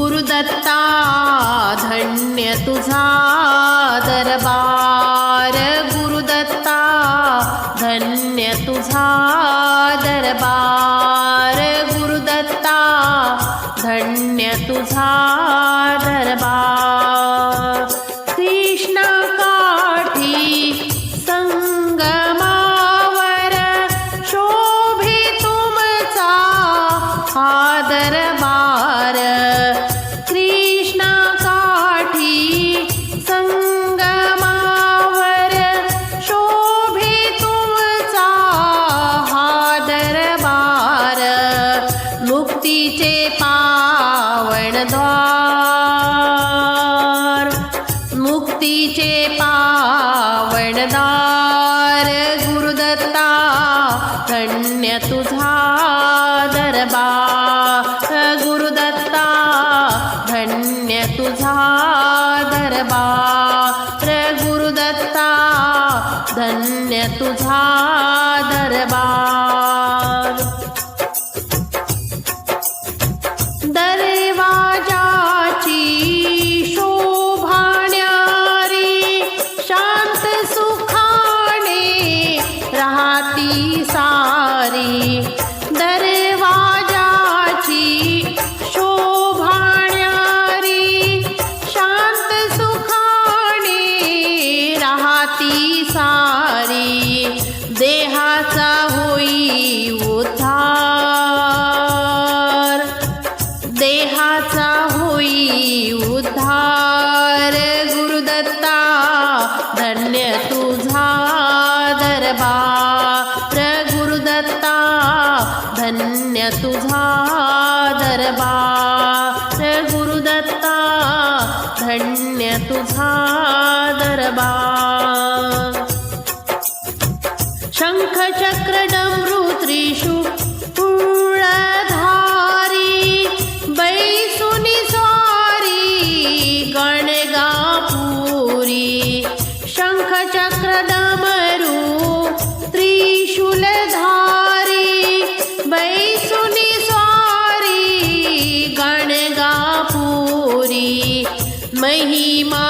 गुरुदत्ता धन्य तुझा दरबार. गुरुदत्ता धन्य तुझा दरबार. गुरुदत्ता धन्य तुझा दरबार. पावणद्वार मुक्तीचे पावणदार गुरुदत्ता धन्य तुझा दरबार गुरुदत्ता धन्य तुझा दरबार गुरुदत्ता धन्य तुझा दरबार। धन्य तुझा दरबार. गुरुदत्ता धन्य तुझा दरबार. गुरुदत्ता धन्य तुझा दरबार. शंख चक्र महिमा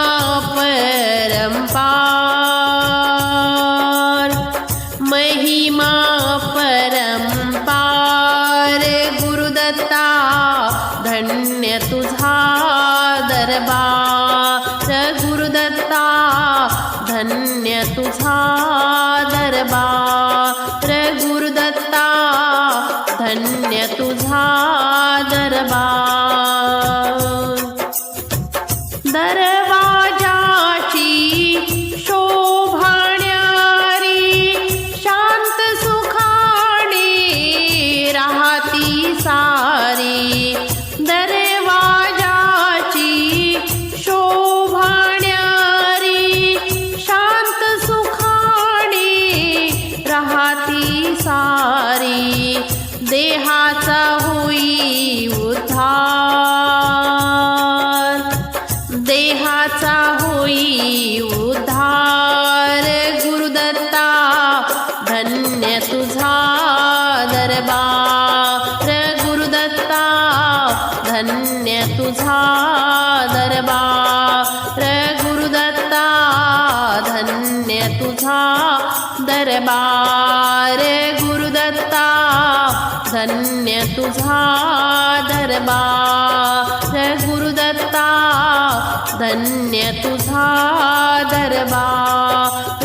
परंपार महिमा परंपार गुरुदत्ता धन्य तुझा दरबार। गुरुदत्ता धन्य तुझा दरबार। गुरुदत्ता धन्य तुझा दरबार। दरवाजाची शोभाण्यारी शांत सुखाने राहती सारी. दरवाजाची शोभाण्यारी शांत सुखाने राहती सारी. देहाचा होई उद्धार देहाचा होई धन्य तुझा दरबार. गुरुदत्ता धन्य तुझा दरबार. गुरुदत्ता धन्य तुझा दरबार. गुरुदत्ता धन्य तुझा दरबार.